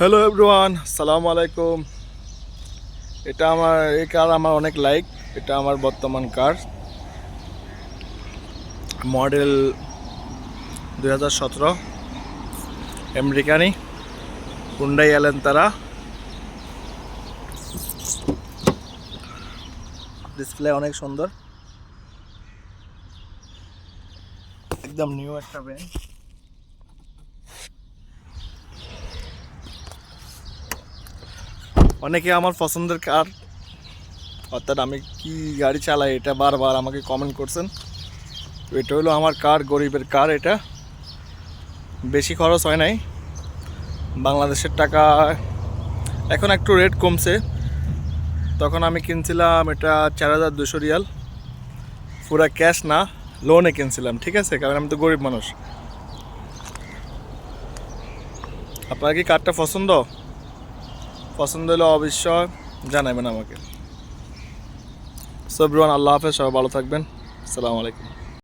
Hello everyone সালাম আলাইকুম এটা আমার, এই কার আমার অনেক লাইক এটা আমার বর্তমান কার। মডেল দুই হাজার সতেরো, আমেরিকানি হুন্ডাই তারা ডিসপ্লে অনেক সুন্দর। একদম নিউ একটা ব্যান্ড অনেকে আমার পছন্দের কার? অর্থাৎ আমি কি গাড়ি চালাই এটা বারবার আমাকে কমেন্ট করছেন। এটা হলো আমার কার, গরিবের কার এটা। বেশি খরচ হয় নাই। বাংলাদেশের টাকা এখন একটু রেট কমছে। তখন আমি কিনছিলাম এটা চার হাজার দুশো রিয়াল। পুরা ক্যাশ না লোনে কিনছিলাম, ঠিক আছে? কারণ আমি তো গরিব মানুষ। আপনার কি কারটা পছন্দ? পছন্দ হলে অবশ্যই জানাবেন আমাকে। সব আল্লাহ হাফেজ সবাই ভালো থাকবেন। আসসালামু আলাইকুম।